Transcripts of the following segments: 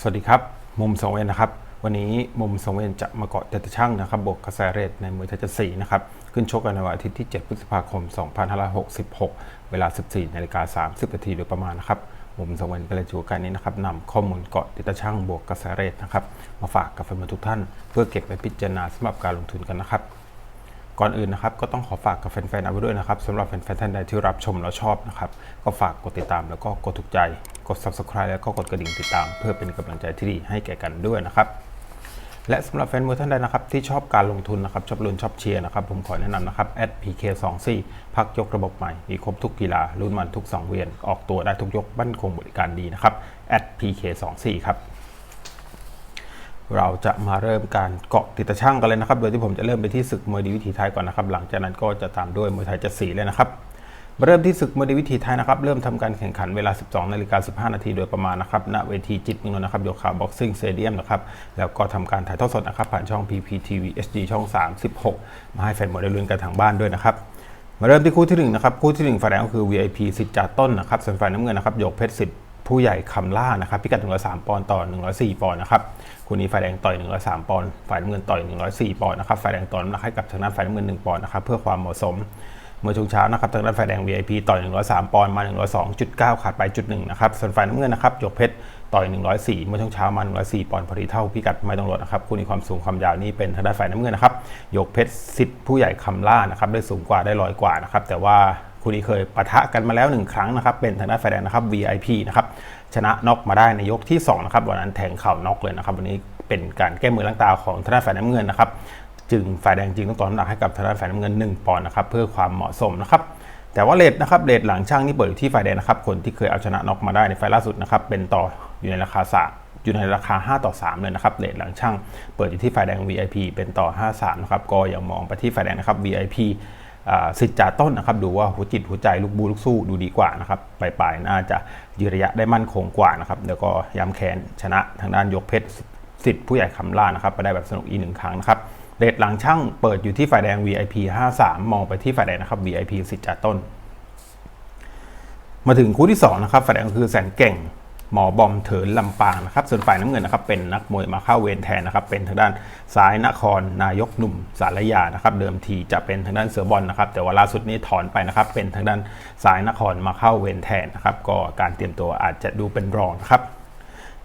สวัสดีครับ มุมสองเวนนะครับ วันนี้มุมสองเวนจะมาเกาะเดตช่างนะครับบวกกระแสเรทในมวยไทยจะสี่นะครับ ขึ้นชกกันในวันอาทิตย์ที่ 7 พฤษภาคม 2566 เวลา 14นาฬิกา30นาทีโดยประมาณนะครับ มุมสองเวนเป็นรายจูการนี้นะครับนำข้อมูลเกาะเดตช่างบวกกระแสเรทนะครับ มาฝากกับแฟนๆทุกท่าน เพื่อเก็บไปพิจารณาสำหรับการลงทุนกันนะครับก่อนอื่นนะครับก็ต้องขอฝากกับแฟนๆเอาไว้ด้วยนะครับสำหรับแฟนๆท่านใดที่รับชมแล้วชอบนะครับก็ฝากกดติดตามแล้วก็กดถูกใจ กด subscribe แล้วก็กดกระดิ่งติดตาม เพื่อเป็นกำลังใจที่ดีให้แก่กันด้วยนะครับและสำหรับแฟนมวยท่านใดนะครับที่ชอบการลงทุนนะครับชอบลุ้นชอบเชียร์นะครับผมขอแนะนำนะครับ @pk24 พักยกระบบใหม่มีครบทุกกีฬารุ่นมันทุกสังเวียน ออกตัวได้ทุกยกบั้นคงบริการดีนะครับ @pk24 ครับเราจะมาเริ่มการเกาะติดตะช่างกันเลยนะครับ โดยที่ผมจะเริ่มไปที่ศึกมวยดีวิถีไทยก่อนนะครับ หลังจากนั้นก็จะตามด้วยมวยไทยจะสีเลยนะครับ เริ่มที่ศึกมวยดีวิถีไทยนะครับ เริ่มทำการแข่งขันเวลา 12นาฬิกา15 นาทีโดยประมาณนะครับ ณ เวทีจิตเมืองนนท์นะครับ โยคะบ็อกซิ่งสเตเดียมนะครับ แล้วก็ทำการถ่ายทอดสดนะครับ ผ่านช่อง PPTV HD ช่อง 36 มาให้แฟนมวยได้ลุ้นกันทางบ้านด้วยนะครับ มาเริ่มที่คู่ที่หนึ่งนะครับ คู่ที่หนึ่งฝ่ายแดงก็คือ VIP สิทธิ์จ่าต้นนะครับส่วนฝ่ายน้ำเงินนะครับ โยกเพชรสิทธิ์ผู้ใหญ่คำล่านะครับ พิกัด 103 ปอนด์ต่อ 104 ปอนด์นะครับคู่นี้ฝ่ายแดงต่อย 103 ปอนด์ฝ่ายน้ำเงินต่อย 104 ปอนด์นะครับฝ่ายแดงต่อน้ำหนักให้กับทางด้านฝ่ายน้ำเงิน 1 ปอนด์นะครับเพื่อความเหมาะสม เมื่อช่วงเช้านะครับทางด้านฝ่ายแดง VIP ต่อย 103 ปอนด์มา 102.9 ขาดไปจุดหนึ่งนะครับ ส่วนฝ่ายน้ำเงินนะครับหยกเพชรต่อย 104 เมื่อช่วงเช้ามา 104 ปอนด์พอดีเท่าพิกัดไม่ต้องลดนะครับคู่นี้ความสูงความยาวนี่เป็นทางด้านฝ่ายน้ำเงินนะครับหยกเพชรสิทธิ์ผู้ใหญ่คำล่านะครับได้สูงกว่าได้ลอยกว่านะครับแต่ว่าคู่นี้เคยปะทะกันมาแล้วหนึ่งครั้งนะครับเป็นทางด้านฝ่ายแดงนะครับ VIP นะครับชนะน็อกมาได้ในยกที่สองนะครับวันนั้นแทงเข่าน็อกเลยนะครับวันนี้เป็นการแก้มือล้างตาของทางด้านฝ่ายน้ำเงินนะครับ จึงฝ่ายแดงจริงต้องต่อน้ำหนักให้กับทางด้านฝ่ายน้ำเงิน 1 ปอนด์นะครับเพื่อความเหมาะสมนะครับแต่ว่าเลทนะครับเลทหลังช่างนี่เปิดอยู่ที่ฝ่ายแดงนะครับคนที่เคยเอาชนะน็อกมาได้ในไฟล์ล่าสุดนะครับเป็นต่ออยู่ในราคาสาอยู่ในราคา 5 ต่อ 3 เลยนะครับเลทหลังช่างเปิดอยู่ที่ฝ่ายแดง VIP เป็นต่อ 5 3นะครับก็ยังมองไปที่ฝ่ายแดงนะครับ VIP อ่าสิทธิ์จ่าต้นนะครับดูว่าหัวจิตหัวใจลูกบูลูกสู้ดูดีกว่านะครับปลายๆน่าจะยืนระยะได้มั่นคงกว่านะครับแล้วก็ย้ำแค้นชนะทางด้านยกเพชรสิทธิ์ผู้ใหญ่คำล่านะครับไปได้แบบสนุกอีกหนึ่งครั้งนะครับ เรทหลังช่างเปิดอยู่ที่ฝ่ายแดง VIP 53 มองไปที่ฝ่ายแดงนะครับ VIP สิทธิ์จ่าต้น มาถึงคู่ที่ 2 นะครับฝ่ายแดงคือแสนเก่งหมอบอมเถินลำปางนะครับ ส่วนฝ่ายน้ำเงินนะครับ เป็นนักมวยมาเข้าเวรแทนนะครับ เป็นทางด้านซ้ายนครนายกหนุ่มสารยานะครับ เดิมทีจะเป็นทางด้านเสือบอลนะครับ แต่ว่าล่าสุดนี้ถอนไปนะครับ เป็นทางด้านซ้ายนครมาเข้าเวรแทนนะครับ ก็การเตรียมตัวอาจจะดูเป็นรองนะครับ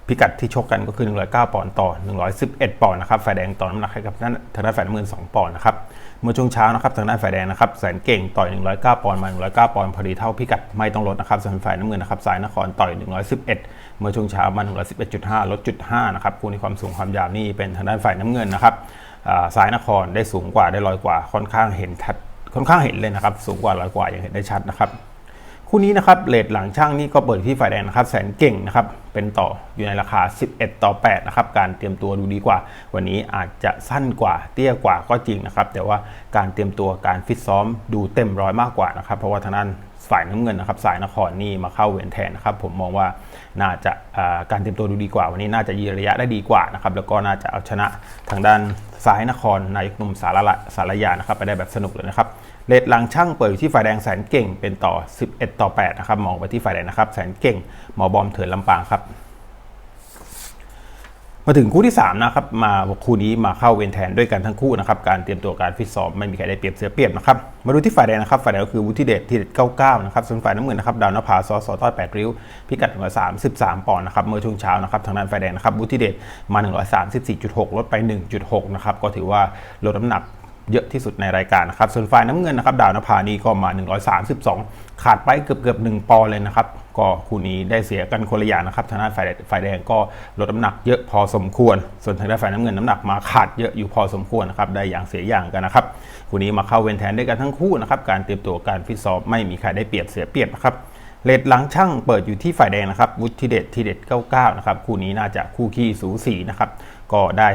พิกัดที่ชกกันก็คือ 109 ปอนด์ต่อ 111 ปอนด์นะครับ ฝ่ายแดงต่อน้ำหนักให้กับทางด้านฝ่ายน้ำเงิน 2 ปอนด์นะครับ เมื่อช่วงเช้านะครับทางด้านฝ่ายแดงนะครับแสนเก่งต่อย 109 ปอนด์มา 109 ปอนด์พอดีเท่าพิกัดไม่ต้องลดนะครับส่วนฝ่ายน้ำเงินนะครับสายนครต่อย 111 เมื่อช่วงเช้ามา 111.5 ลดจุด5นะครับคู่นี้ความสูงความยาวนี่เป็นทางด้านฝ่ายน้ำเงินนะครับสายนครได้สูงกว่าได้ลอยกว่าค่อนข้างเห็นชัดค่อนข้างเห็นเลยนะครับสูงกว่าลอยกว่าอย่างเห็นได้ชัดนะครับคู่นี้นะครับเลทหลังช่างนี่ก็เปิดที่ฝ่ายแดงนะครับแสนเก่งนะครับ เป็นต่ออยู่ในราคา 11 ต่อ 8 นะครับ การเตรียมตัวดูดีกว่า วันนี้อาจจะสั้นกว่าเตี้ยกว่าก็จริงนะครับ แต่ว่าการเตรียมตัวการฟิตซ้อมดูเต็มร้อยมากกว่านะครับ เพราะว่าทางนั้น ฝ่ายน้ำเงินนะครับสายนครนี่มาเข้าเวียนแทนนะครับผมมองว่าน่าจะการเตรียมตัวดูดีกว่า วันนี้น่าจะยืนระยะได้ดีกว่านะครับแล้วก็น่าจะเอาชนะทางด้านสายนครนายกนุ่มสารละสารยานะครับไปได้แบบสนุกเลยนะครับเลดลังช่างเปิดอยู่ที่ฝ่ายแดงแสนเก่งเป็นต่อ 11 ต่อ8นะครับมองไปที่ฝ่ายแดงนะครับแสนเก่งหมอบอมเถินลำปางครับ มาถึงคู่ที่3นะครับมาคู่นี้มาเข้าเวนแทนด้วยกันทั้งคู่นะครับการเตรียมตัวการฟิตซ้อมไม่มีใครได้เปรียบเสียเปรียบนะครับมาดูที่ฝ่ายแดงนะครับฝ่ายแดงก็คือวุฒิเดชที่เด็ด99นะครับส่วนฝ่ายน้ำเงินนะครับดาวนภาซอสอต้อย8ริ้ว พิกัด133ปอนด์นะครับเมื่อช่วงเช้านะครับทางด้านฝ่ายแดงนะครับวุฒิเดชมา 134.6 ลดไป 1.6 นะครับก็ถือว่าลดน้ำหนักเยอะที่สุดในรายการนะครับส่วนฝ่ายน้ำเงินนะครับดาวนภานี่ก็มา 132 ขาดไปเกือบเกือบ1ปอนด์เลยนะครับ ก็คู่นี้ได้เสียกันคนละอย่างนะครับทางด้านฝ่ายฝ่ายแดงก็ลดน้ำหนักเยอะพอสมควร ส่วนทางด้านฝ่ายน้ำเงินน้ำหนักมาขาดเยอะอยู่พอสมควรนะครับได้อย่างเสียอย่างกันนะครับคู่นี้มาเข้าเวนแทนด้วยกันทั้งคู่นะครับการเตรียมตัวการฟิตซ้อมไม่มีใครได้เปรียบเสียเปรียบนะครับเลทหลังช่างเปิดอยู่ที่ฝ่ายแดงนะครับวุฒิเดชทีเด็ด 99 นะครับ คู่นี้น่าจะคู่ขี้สูสีนะครับ ก็ได้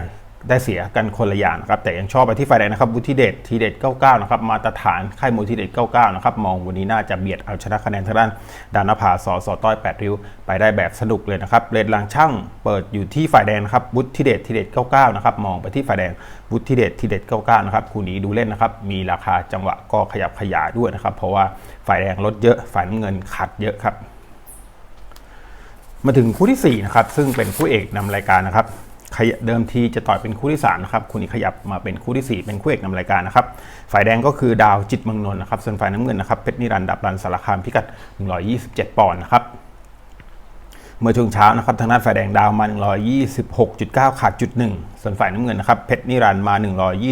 ได้เสียกันคนละอย่างนะครับแต่ยังชอบไปที่ฝ่ายแดงนะครับวุฒิเดชทีเด็ด99 นะครับ มาตรฐานค่ายมวยทีเด็ด99 นะครับ มองวันนี้น่าจะเบียดเอาชนะคะแนนทางด้านดานภาสอสอต้อย 8 ริ้ว ไปได้แบบสนุกเลยนะครับเลทหลังช่างเปิดอยู่ที่ฝ่ายแดงนะครับวุฒิเดชทีเด็ด99 นะครับ มองไปที่ฝ่ายแดงวุฒิเดชทีเด็ด99 นะครับคู่นี้ดูเล่นนะครับมีราคาจังหวะก็ขยับขยายด้วยนะครับเพราะว่าฝ่ายแดงลดเยอะฝ่ายน้ำเงินขัดเยอะครับมาถึงคู่ที่4นะครับซึ่งเป็นคู่เอกนำรายการนะครับ ขยเดิมทีจะต่อยเป็นคู่ที่3นะครับคู่นี้ขยับมาเป็นคู่ที่ 4 เป็นคู่เอกนำรายการนะครับฝ่ายแดงก็คือดาวจิตเมืองนนท์นะครับส่วนฝ่ายน้ำเงินนะครับเพชรนิรันดร์ดับรันสารคามพิกัด 127 ปอนด์นะครับ เมื่อช่วงเช้านะครับทางด้านฝ่ายแดงดาวมา 126.9 ขาดจุดหนึ่งส่วนฝ่ายน้ำเงินนะครับเพชรนิรันต์มา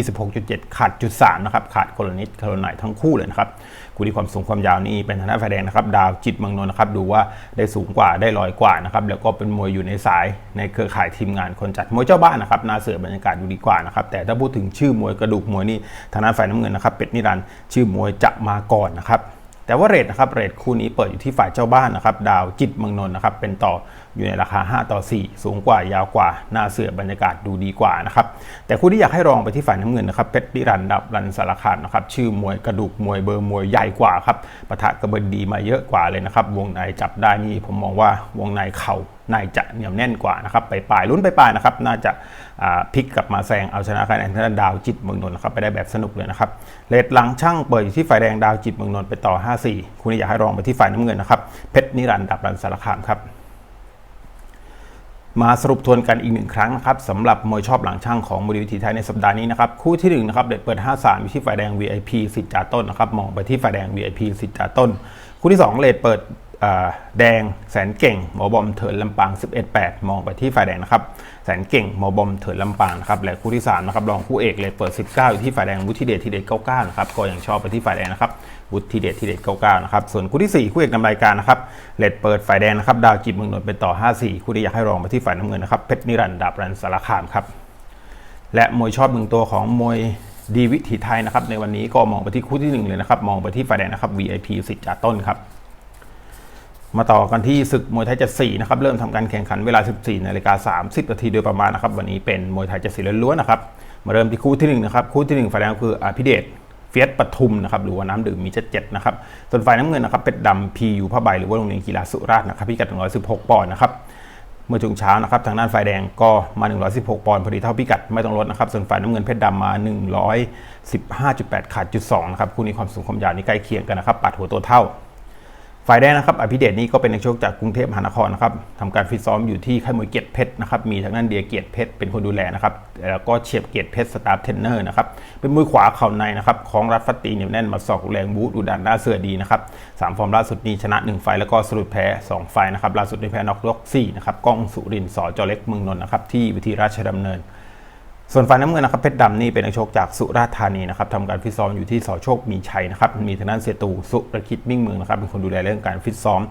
126.7 ขาดจุดสามนะครับ ขาดคนละนิดคนละหน่อยทั้งคู่เลยนะครับคู่ที่ความสูงความยาวนี่เป็นทางด้านฝ่ายแดงนะครับดาวจิตมืองนนนะครับดูว่าได้สูงกว่าได้ลอยกว่านะครับแล้วก็เป็นมวยอยู่ในสายในเครือข่ายทีมงานคนจัดมวยเจ้าบ้านนะครับน่าเสือบรรยากาศดูดีกว่านะครับแต่ถ้าพูดถึงชื่อมวยกระดูกมวยนี่ทางด้านฝ่ายน้ำเงินนะครับเพชรนิรันต์ชื่อมวยจะมาก่อนนะครับ แต่ว่าเรทนะครับเรทคู่นี้เปิดอยู่ที่ฝ่ายเจ้าบ้านนะครับดาวจิตเมืองนนท์นะครับเป็นต่ออยู่ในราคา 5 ต่อ 4 สูงกว่ายาวกว่าหน้าเสือบรรยากาศดูดีกว่านะครับแต่คู่ที่อยากให้รองไปที่ฝ่ายน้ำเงินนะครับเพชรดิรันดับรันสารคามนะครับชื่อมวยกระดูกมวยเบอร์มวยใหญ่กว่าครับปะทะกระเบิดดีมาเยอะกว่าเลยนะครับวงในจับได้นี่ผมมองว่าวงในเข่า ในจะเหนียวแน่นกว่านะครับไปปลายลุ้นไปปลายนะครับน่าจะพลิกกลับมาแซงเอาชนะคะแนนทางด้านดาวจิตเมืองนนท์นะครับไปได้แบบสนุกเลยนะครับเลทหลังช่างเปิดอยู่ที่ฝ่ายแดงดาวจิตเมืองนนท์ไปต่อ 5-4 คุณอยากให้รองไปที่ฝ่ายน้ำเงินนะครับเพชรนิรันดร์ดับรันสารคามครับมาสรุปทวนกันอีกหนึ่งครั้งนะครับสำหรับมวยชอบหลังช่างของมูลวิธีไทยในสัปดาห์นี้นะครับคู่ที่1นะครับเด็ดเปิด 5-3อยู่ที่ฝ่ายแดง VIP สิทธิ์จ่าต้นนะครับมองไปที่ฝ่ายแดง VIP สิทธิ์จ่าต้น คู่ที่ 2 เลทเปิด แดงแสนเก่งหมอบอมเถินลำปาง 11-8 มองไปที่ฝ่ายแดงนะครับแสนเก่งหมอบอมเถินลำปางนะครับและคู่ที่3นะครับรองคู่เอกเลยเปิด 19 อยู่ที่ฝ่ายแดงวุฒิเดชทีเด็ด99นะครับก็ยังชอบไปที่ฝ่ายแดงนะครับวุฒิเดชทีเด็ด99นะครับส่วนคู่ที่4คู่เอกนำรายการนะครับเลดเปิดฝ่ายแดงนะครับดาวจิบเมืองนนท์เป็นต่อ 54 คู่ที่อยากให้รองไปที่ฝ่ายน้ำเงินนะครับเพชรนิรันดร์ดาบรันสารคามครับและมวยชอบหนึ่งตัวของมวยดีวิถีไทยนะครับในวันนี้ก็มองไปที่คู่ที่1เลยนะครับมองไปที่ฝ่ายแดงนะครับ VIP สิทธิ์จ่าต้นครับ มาต่อกันที่ศึกมวยไทยจัดสี่นะครับเริ่มทำการแข่งขันเวลา 14นาฬิกา30นาทีโดยประมาณนะครับวันนี้เป็นมวยไทยจัดสี่ล้วนๆนะครับมาเริ่มที่คู่ที่1นะครับคู่ที่1ฝ่ายแดงคืออภิเดชเฟียสปทุมนะครับหรือว่าน้ำดื่มมีเจ็ดเจ็ดนะครับส่วนฝ่ายน้ำเงินนะครับเป็ดดำพีอยู่ผ้าใบหรือว่าโรงเรียนกีฬาสุราษฎร์นะครับพิกัด116ปอนด์นะครับเมื่อช่วงเช้านะครับทางด้านฝ่ายแดงก็มา 116 ปอนด์พอดีเท่าพิกัดไม่ต้องลดนะครับส่วนฝ่ายน้ำเงินเพชรดำมา 115.8ขาดจุด2นะครับคู่นี้ความสูงความยาวนี่ใกล้เคียงกันนะครับปัดหัวตัวเท่า ฝ่ายแดงนะครับอภิเดชนี่ก็เป็นนักชกจากกรุงเทพมหานครนะครับทำการฟิตซ้อมอยู่ที่ค่ายมวยเกียรติเพชรนะครับ มีทางด้านเดียเกียรติเพชรเป็นคนดูแลนะครับ แล้วก็เฉียบเกียรติเพชรสตาฟเทรนเนอร์นะครับ เป็นมวยขวาเข่าในนะครับของรัดฟัตตีเหนียวแน่นมาสอกแรงบูดูดันหน้าเสือดีนะครับสามฟอร์มล่าสุดนี้ชนะ1ไฟแล้วก็สรุปแพ้2ไฟนะครับ ล่าสุดในแพ้น็อกยก4นะครับ ก้องสุรินทร์สอจอเล็กเมืองนนท์นะครับที่วิธีราชดำเนิน ส่วนฝ่ายน้ำเงินนะครับเพชรดำนี่เป็นนักชกจากสุราษฎร์ธานีนะครับทำการฟิตซ้อมอยู่ที่สอโชคมีชัยนะครับมีทางด้านเสียตูสุรคิดมิ่งเมืองนะครับเป็นคนดูแลเรื่องการฟิตซ้อม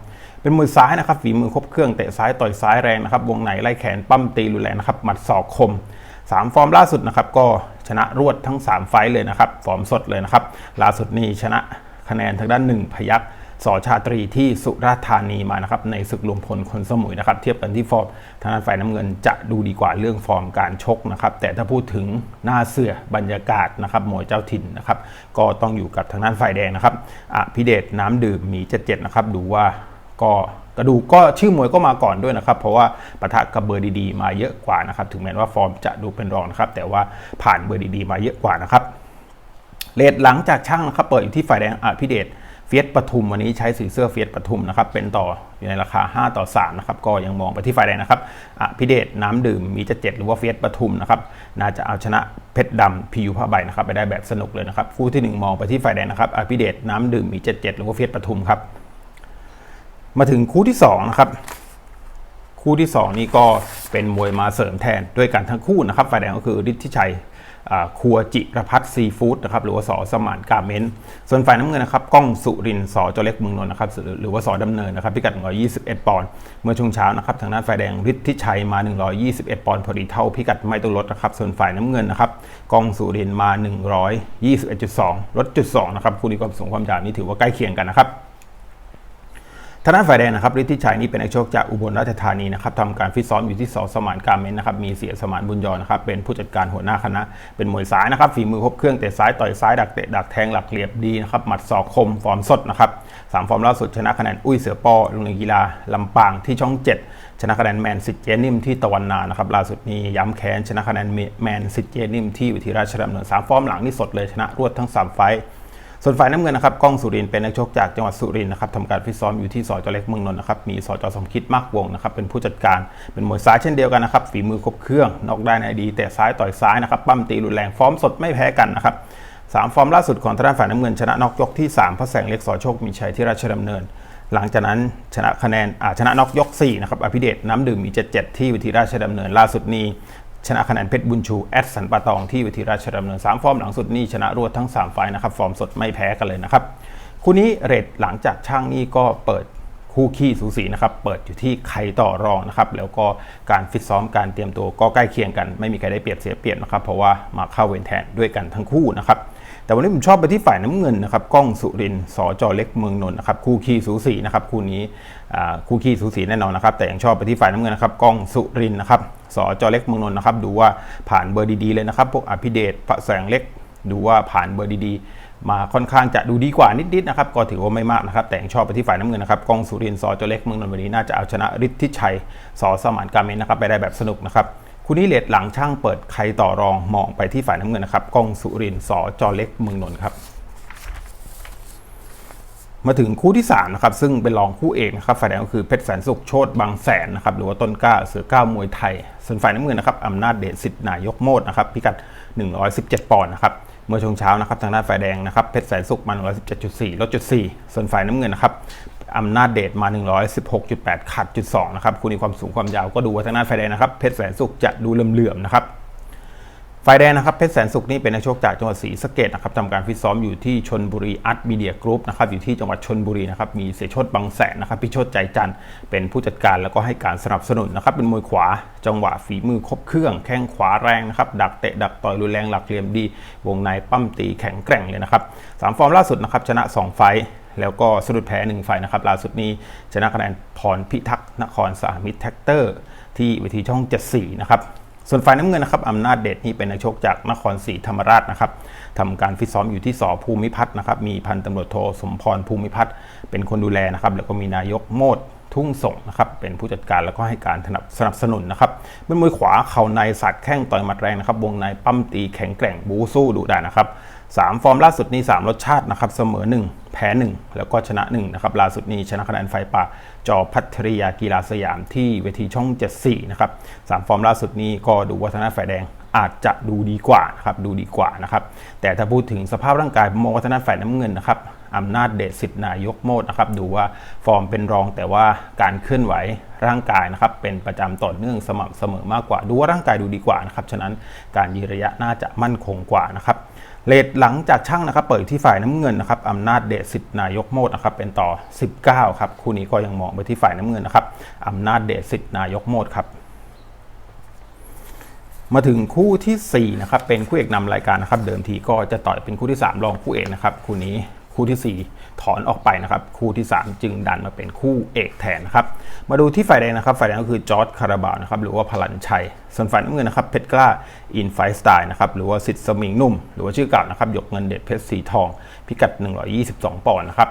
เป็นมือซ้ายนะครับฝีมือครบเครื่องเตะซ้ายต่อยซ้ายแรงนะครับวงในไล่แขนปั้มตีรุนแรงนะครับหมัดศอกคม3 ฟอร์มล่าสุดนะครับก็ชนะรวดทั้ง 3 ไฟเลยนะครับฟอร์มสดเลยนะครับล่าสุดนี่ชนะคะแนนทางด้าน 1 พยัก สอชาตรีที่สุราษฎร์ธานีมานะครับในศึกรวมพลคนสมุยนะครับเทียบกันที่ฟอร์มทางด้านฝ่ายน้ำเงินจะดูดีกว่าเรื่องฟอร์มการชกนะครับแต่ถ้าพูดถึงหน้าเสือบรรยากาศนะครับมวยเจ้าถิ่นนะครับก็ต้องอยู่กับทางด้านฝ่ายแดงนะครับอภิเดชน้ำดื่มหมีเจ็ดเจ็ดนะครับดูว่าก็กระดูกก็ชื่อมวยก็มาก่อนด้วยนะครับ เพราะว่าปะทะกับเบอร์ดีๆมาเยอะกว่านะครับ ถึงแม้ว่าฟอร์มจะดูเป็นรองนะครับ แต่ว่าผ่านเบอร์ดีๆมาเยอะกว่านะครับเลดหลังจากช่างนะครับเปิดอยู่ที่ฝ่ายแดงอภิเดช เฟียสปทุมวันนี้ใช้สีเสื้อเฟียสปทุมนะครับเป็นต่ออยู่ในราคา 5 ต่อ 3 นะครับ ก็ยังมองไปที่ฝ่ายแดงนะครับอภิเดชน้ำดื่มมีจะเจ็ดหรือว่าเฟียสปทุมนะครับน่าจะเอาชนะเพชรดำพียูผ้าใบนะครับไปได้แบบสนุกเลยนะครับคู่ที่ 1 มองไปที่ฝ่ายแดงนะครับอภิเดชน้ำดื่มมีเจ็ดเจ็ดหรือว่าเฟียสปทุมครับมาถึงคู่ที่2นะครับคู่ที่ 2 นี่ก็เป็นมวยมาเสริมแทนด้วยกันทั้งคู่นะครับฝ่ายแดงก็คือฤทธิชัย ครัวจิรพัฒน์ซีฟู้ดนะครับหรือว่าสอสมานกาเมนส่วนฝ่ายน้ำเงินนะครับก้องสุรินสอจเล็กเมืองนนท์นะครับหรือว่าสอดำเนินนะครับพิกัด 121 ปอนด์เมื่อช่วงเช้านะครับทางด้านฝ่ายแดงฤทธิชัยมา 121 ปอนด์พอดีเท่าพิกัดไม่ต้องลดนะครับส่วนฝ่ายน้ำเงินนะครับก้องสุรินมา 121.2 ลดจุด2นะครับคู่นี้ความสูงความยาวนี่ถือว่าใกล้เคียงกันนะครับ ทางด้านฝ่ายแดงนะครับฤทธิชัยนี่เป็นนักชกจากอุบลราชธานีนะครับทำการฟิตซ้อมอยู่ที่สอสมานการเมนนะครับมีเสียสมานบุญยอนะครับเป็นผู้จัดการหัวหน้าคณะ เป็นมวยซ้ายนะครับฝีมือครบเครื่องเตะซ้ายต่อยซ้ายดักเตะดักแทงหลักเหลี่ยมดีนะครับหมัดศอกคมฟอร์มสดนะครับสามฟอร์มล่าสุดชนะคะแนนอุ้ยเสือปอโรงเรียนกีฬาลำปางที่ช่อง 7 ชนะคะแนนแมนสิทเจนิมที่ตะวันนานะครับล่าสุดนี้ย้ำแค้นชนะคะแนนแมนสิทเจนิมที่วิทยราชดำเนินสามฟอร์มหลังนี่สดเลยชนะรวดทั้ง3ไฟ ส่วนฝ่ายน้ำเงินนะครับก้องสุรินเป็นนักชกจากจังหวัดสุรินทร์นะครับทำการฟิตซ้อมอยู่ที่สจเล็กเมืองนนท์นะครับมีสจสมคิดมากวงนะครับเป็นผู้จัดการเป็นมวยซ้ายเช่นเดียวกันนะครับฝีมือครบเครื่องนอกได้ในดีแต่ซ้ายต่อยซ้ายนะครับปั้มตีรุนแรงฟอร์มสดไม่แพ้กันนะครับสามฟอร์มล่าสุดของทางด้านฝ่ายน้ำเงินชนะนอกยกที่3พระแสงเล็กสอโชคมีชัยที่ราชดำเนิน หลังจากนั้นชนะคะแนนอาชนะนอกยก4นะครับอภิเดชน้ำดื่มมี77ที่วิธีราชดำเนินล่าสุดนี้ ชนะคะแนนเพชรบุญชูแอดสันปะตองที่วิทีราชดำเนิน 3 ฟอร์มหลังสุดนี่ชนะรวดทั้ง 3 ไฟนะครับ ฟอร์มสดไม่แพ้กันเลยนะครับ คู่นี้เรทหลังจากช่างนี่ก็เปิดคู่ขี้สูสีนะครับ เปิดอยู่ที่ใครต่อรองนะครับ แล้วก็การฟิตซ้อมการเตรียมตัวก็ใกล้เคียงกัน ไม่มีใครได้เปรียบเสียเปรียบนะครับ เพราะว่ามาเข้าเวรแทนด้วยกันทั้งคู่นะครับ แต่วันนี้ผมชอบไปที่ฝ่ายน้ำเงินนะครับก้องสุรินทร์สจเล็กเมืองนนท์นะครับคู่ขี้สูสีนะครับคู่นี้คู่ขี้สูสีแน่นอนนะครับแต่ยังชอบไปที่ฝ่ายน้ำเงินนะครับก้องสุรินทร์นะครับสจอเล็กเมืองนนท์นะครับดูว่าผ่านเบอร์ดีๆเลยนะครับพวกอภิเดชพระแสงเล็กดูว่าผ่านเบอร์ดีๆ มาค่อนข้างจะดูดีกว่านิดๆนะครับก็ถือว่าไม่มากนะครับ แต่ยังชอบไปที่ฝ่ายน้ำเงินนะครับกองสุรินทร์สจเล็กเมืองนนท์วันนี้น่าจะเอาชนะฤทธิชัยสอสมานกาเมนนะครับไปได้แบบสนุกนะครับ คู่นี้เลดหลังช่างเปิดใครต่อรองมองไปที่ฝ่ายน้ำเงินนะครับกองสุรินทร์สจเล็กเมืองนนท์ครับ มาถึงคู่ที่3นะครับซึ่งเป็นรองคู่เอกนะครับฝ่ายแดงก็คือเพชรแสนสุขโชตบางแสนนะครับหรือว่าต้นกล้าเสือก้ามวยไทย ส่วนฝ่ายน้ำเงินนะครับอำนาจเดชสิทธิ์นายกโมดนะครับพิกัด 117 ปอนด์นะครับเมื่อช่วงเช้านะครับทางด้านฝ่ายแดงนะครับเพชรแสนสุขมา117.4ลดจุด4ส่วนฝ่ายน้ำเงินนะครับ อำนาจเดชมา 116.8ขาดจุด2นะครับคู่นี้ความสูงความยาวก็ดูว่าทางด้านฝ่ายแดงนะครับเพชรแสนสุขจะดูเหลื่อมๆนะครับฝ่ายแดงนะครับเพชรแสนสุขนี่เป็นนักชกจากจังหวัดศรีสะเกดนะครับทำการฟิตซ้อมอยู่ที่ชนบุรีอาร์ตมีเดียกรุ๊ปนะครับอยู่ที่จังหวัดชนบุรีนะครับมีเสยชดบางแสนนะครับพิชดใจจันทร์เป็นผู้จัดการแล้วก็ให้การสนับสนุนนะครับเป็นมวยขวาจังหวะฝีมือครบเครื่อง แข้งขวาแรงนะครับดักเตะดักต่อยรุนแรงหลักเหลี่ยมดี วงในปั้มตีแข็งแกร่งเลยนะครับสามฟอร์มล่าสุดนะครับชนะ 2 ไฟ แล้วก็สะดุดแพ้1ไฟนะครับล่าสุดนี้ชนะคะแนนพรพิทักษ์นครสามิตรแท็กเตอร์ ที่เวทีช่อง 74 นะครับส่วนฝ่ายน้ำเงินนะครับอำนาจเดชนี่เป็นนักชกจากนครศรีธรรมราชนะครับทำการฟิตซ้อมอยู่ที่สอภูมิพัฒน์นะครับ มีพันตำรวจโทสมพรภูมิพัฒน์เป็นคนดูแลนะครับ แล้วก็มีนายกโมดทุ่งส่งนะครับ เป็นผู้จัดการแล้วก็ให้การสนับสนุนนะครับเป็นมวยขวาเข่าในสัตว์แข้งต่อยหมัดแรงนะครับ วงในปั้มตีแข็งแกร่งบูสู้ดุดันนะครับสามฟอร์มล่าสุดนี้3รสชาตินะครับ เสมอ1 แพ้ 1 แล้วก็ชนะ1นะครับล่าสุดนี้ชนะคะแนนไฟป่าจอพัทริยากีฬาสยามที่เวทีช่อง 74 นะครับสามฟอร์มล่าสุดนี้ก็ดูวัฒนาฝ่ายแดงอาจจะดูดีกว่านะครับดูดีกว่านะครับแต่ถ้าพูดถึงสภาพร่างกายมองวัฒนาฝ่ายน้ำเงินนะครับอำนาจเดชสิทธินายกโมดนะครับดูว่าฟอร์มเป็นรองแต่ว่าการเคลื่อนไหวร่างกายนะครับเป็นประจำต่อเนื่องสม่ำเสมอมากกว่า ดูว่าร่างกายดูดีกว่านะครับฉะนั้นการยืนระยะน่าจะมั่นคงกว่านะครับ เลทหลังจากช่างนะครับเปิดที่ฝ่ายน้ำเงินนะครับอำนาจเดชสิทธินายกโมดนะครับเป็นต่อ 19ครับคู่นี้ก็ยังมองไปที่ฝ่ายน้ำเงินนะครับอำนาจเดชสิทธินายกโมดครับมาถึงคู่ทีสี่4นะครับเป็นคู่เอกนำรายการนะครับเดิมทีก็จะต่อยเป็นคู่ที่ 3 รองคู่เอกนะครับคู่นี้ คู่ทีสี่ 4 ถอนออกไปนะครับ คู่ที่ 3 จึงดันมาเป็นคู่เอกแทนนะครับ มาดูที่ฝ่ายแดงนะครับฝ่ายแดงก็คือจอร์ดคาราบาวนะครับหรือว่าพลันชัย ส่วนฝ่ายน้ำเงินนะครับเพชรกล้าอินไฟสไตล์นะครับหรือว่าสิทธิ์สมิงนุ่ม หรือว่าชื่อเก่านะครับหยกเงินเด็ดเพชรสีทอง พิกัด 122 ปอนด์นะครับ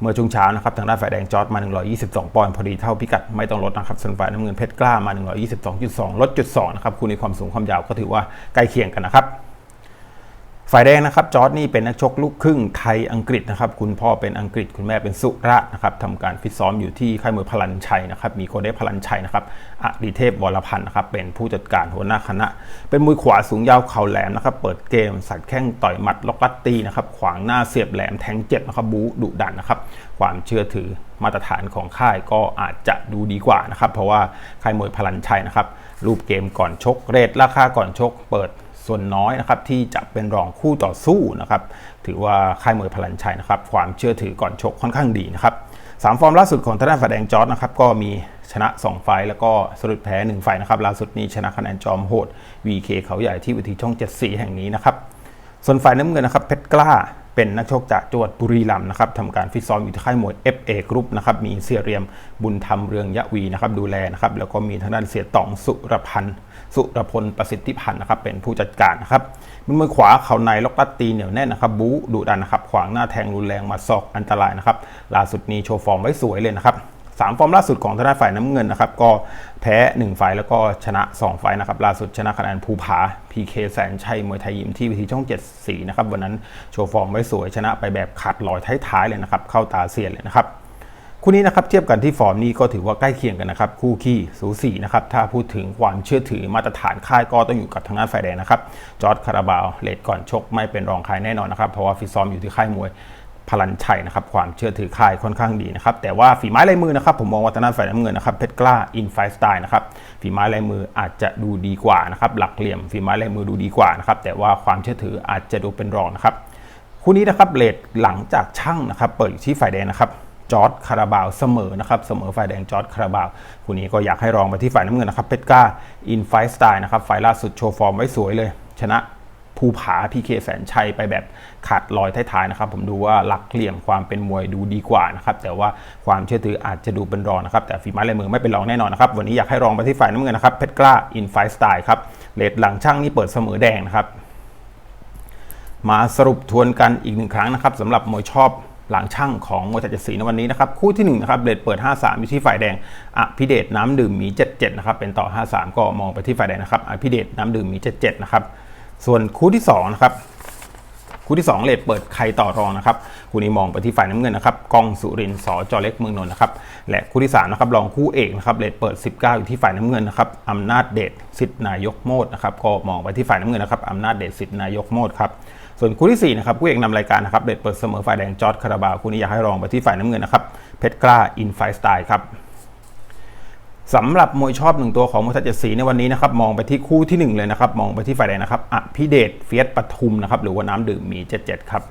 เมื่อช่วงเช้านะครับทางด้านฝ่ายแดงจอร์ดมา 122 ปอนด์พอดีเท่าพิกัดไม่ต้องลดนะครับส่วนฝ่ายน้ำเงินเพชรกล้ามา 122.2 ลดจุด2นะครับคู่ในความสูงความยาวก็ถือว่าใกล้เคียงกันนะครับ ฝ่ายแดงนะครับจอร์ดนี่เป็นนักชกลูกครึ่งไทยอังกฤษนะครับคุณพ่อเป็นอังกฤษคุณแม่เป็นสุราษฎร์นะครับทำการฟิตซ้อมอยู่ที่ค่ายมวยพลันชัยนะครับมีโคเดพลันชัยนะครับอดิเทพวรพันธ์นะครับเป็นผู้จัดการหัวหน้าคณะ เป็นมวยขวาสูงยาวเข่าแหลมนะครับเปิดเกมสัตว์แข้งต่อยหมัดล็อกลัดตีนะครับขวางหน้าเสียบแหลมแทงเจ็บนะครับบูดุดันนะครับความเชื่อถือมาตรฐานของค่ายก็อาจจะดูดีกว่านะครับเพราะว่าค่ายมวยพลันชัยนะครับรูปเกมก่อนชกเรทราคาก่อนชกเปิด ส่วนน้อยนะครับที่จะเป็นรองคู่ต่อสู้นะครับถือว่าค่ายมวยพลันชัยนะครับความเชื่อถือก่อนชกค่อนข้างดีนะครับสามฟอร์มล่าสุดของทางด้านฝ่ายแดงจอร์ดนะครับก็มีชนะ 2 ไฟล์แล้วก็สรุปแพ้ 1 ไฟล์นะครับล่าสุดนี้ชนะคะแนนจอมโหด VK เขาใหญ่ที่วิธีช่อง 74 แห่งนี้นะครับส่วนฝ่ายน้ำเงินนะครับเพชรกล้าเป็นนักชกจากจังหวัดบุรีรัมย์นะครับทำการฟิตซ้อมอยู่ที่ค่ายมวย FA Group นะครับมีเสียเรียมบุญธรรมเรืองยะวีนะครับดูแลนะครับแล้วก็มีทางด้านเสียตองสุรพันธ์ สุรพลประสิทธิพันธ์นะครับเป็นผู้จัดการนะครับมือขวาเข่าในล็อกลัดตีเหนียวแน่นนะครับบู๊ดุดันนะครับขวางหน้าแทงรุนแรงมาศอกอันตรายนะครับล่าสุดนี้โชว์ฟอร์มไว้สวยเลยนะครับสามฟอร์มล่าสุดของทางด้านฝ่ายน้ำเงินนะครับก็แพ้1ไฟล์แล้วก็ชนะ2ไฟล์นะครับล่าสุดชนะคะแนนภูผา PK แสนชัยมวยไทยยิมที่วิธีช่อง7สีนะครับวันนั้นโชว์ฟอร์มไว้สวยชนะไปแบบขาดลอยท้ายๆเลยนะครับเข้าตาเสียนเลยนะครับ คู่นี้นะครับเทียบกันที่ฟอร์มนี้ก็ถือว่าใกล้เคียงกันนะครับ คู่ขี้สูสีนะครับถ้าพูดถึงความเชื่อถือมาตรฐานค่ายก็ต้องอยู่กับทางด้านฝ่ายแดงนะครับจอร์ดคาราบาวเลดก่อนชกไม่เป็นรองใครแน่นอนนะครับเพราะว่าฟิตซ้อมอยู่ที่ค่ายมวยพลันชัยนะครับความเชื่อถือค่ายค่อนข้างดีนะครับแต่ว่าฝีไม้ลายมือนะครับผมมองว่าทางด้านฝ่ายน้ำเงินนะครับเพชรกล้าอินไฟสไตล์นะครับฝีไม้ลายมืออาจจะดูดีกว่านะครับหลักเหลี่ยมฝีไม้ลายมือดูดีกว่านะครับแต่ว่าความเชื่อถืออาจจะดูเป็นรองนะครับคู่นี้นะครับเลทหลังจากช่างนะครับเปิดอยู่ที่ฝ่ายแดงนะครับ จอร์ดคาราบาวเสมอนะครับเสมอฝ่ายแดงจอร์ดคาราบาวคู่นี้ก็อยากให้รองไปที่ฝ่ายน้ำเงินนะครับเพชรก้าอินไฟสไตล์นะครับไฟล์ล่าสุดโชว์ฟอร์มไว้สวยเลย ชนะภูผาพีเคแสนชัยไปแบบขาดลอยท้ายๆนะครับ ผมดูว่าหลักเหลี่ยมความเป็นมวยดูดีกว่านะครับ แต่ว่าความเชื่อถืออาจจะดูเป็นรองนะครับ แต่ฝีไม้ลายมือไม่เป็นรองแน่นอนนะครับ วันนี้อยากให้รองไปที่ฝ่ายน้ำเงินนะครับเพชรกล้าอินไฟสไตล์ครับเลทหลังช่างนี่เปิดเสมอแดงนะครับ มาสรุปทวนกันอีกหนึ่งครั้งนะครับสำหรับมวยชอบ หลังช่างของมวยไทยเจ็ดสีในวันนี้นะครับ คู่ที่1นะครับเดดเปิด 53 อยู่ที่ฝ่ายแดงอภิเดชน้ำดื่มมี 77 นะครับ เป็นต่อ 53 ก็มองไปที่ฝ่ายแดงนะครับอภิเดชน้ำดื่มมี 77 นะครับ ส่วนคู่ที่2นะครับคู่ที่ 2 เลดเปิดใครต่อรองนะครับคู่นี้มองไปที่ฝ่ายน้ำเงินนะครับกองสุรินทร์สจอเล็กเมืองนนท์นะครับและคู่ที่3นะครับรองคู่เอกนะครับเลดเปิด 19 อยู่ที่ฝ่ายน้ำเงินนะครับอำนาจเดชสิทธินายกโมดนะครับก็มองไปที่ฝ่ายน้ำเงินนะครับอำนาจเดชสิทธินายกโมดครับ ส่วนคู่ที่4นะครับคู่เอกนำรายการนะครับเด็ดเปิดเสมอฝ่ายแดงจอร์ดคาราบาวคู่นี้อยากให้รองไปที่ฝ่ายน้ำเงินนะครับเพชรกล้าอินไฟสไตล์ครับสำหรับมวยชอบหนึ่งตัวของมวยไทยเจ็ดสีในวันนี้นะครับมองไปที่คู่ที่ 1 เลยนะครับมองไปที่ฝ่ายแดงนะครับอภิเดชเฟียสปทุมนะครับหรือว่าน้ำดื่มมี 77 ครับ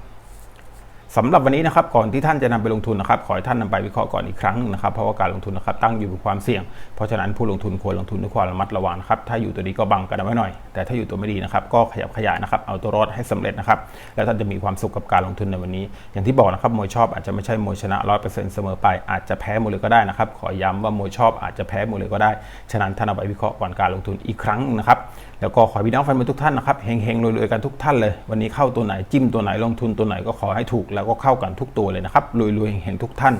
สำหรับวันนี้นะครับก่อนที่ท่านจะนำไปลงทุนนะครับขอให้ท่านนำไปวิเคราะห์ก่อนอีกครั้งหนึงนะครับเพราะว่าการลงทุนนะครับตั้งอยู่บนความเสี่ยง เพราะฉะนั้นผู้ลงทุนควรลงทุนด้วยความระมัดระวังนะครับถ้าอยู่ตัวดีก็บังกันไว้หน่อย แต่ถ้าอยู่ตัวไม่ดีนะครับก็ขยับขยายนะครับเอาตัวรอดให้สำเร็จนะครับแล้วท่านจะมีความสุขกับการลงทุนในวันนี้ อย่างที่บอกนะครับมวยชอบอาจจะไม่ใช่มวยชนะร้อยเปอร์เซ็นต์เสมอไปอาจจะแพ้หมดเลยก็ได้นะครับขอย้ำว่ามวยชอบอาจจะแพ้หมดเลยก็ได้ฉะนั้นท่านเอาไปวิเคราะห์ก่อนการลงทุนอีกครั้งนะครับ แล้วก็ขอพี่น้องแฟนมวยทุกท่านนะครับเฮงๆรวยๆกันทุกท่านเลย วันนี้เข้าตัวไหนจิ้มตัวไหนลงทุนตัวไหนก็ขอให้ถูกแล้วก็เข้ากันทุกตัวเลยนะครับรวยๆเฮงๆทุกท่าน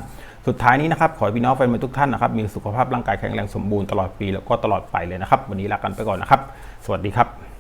สุดท้ายนี้นะครับขอพี่น้องแฟนมวยทุกท่านนะครับมีสุขภาพร่างกายแข็งแรงสมบูรณ์ตลอดปีแล้วก็ตลอดไปเลยนะครับวันนี้ลากันไปก่อนนะครับ สวัสดีครับ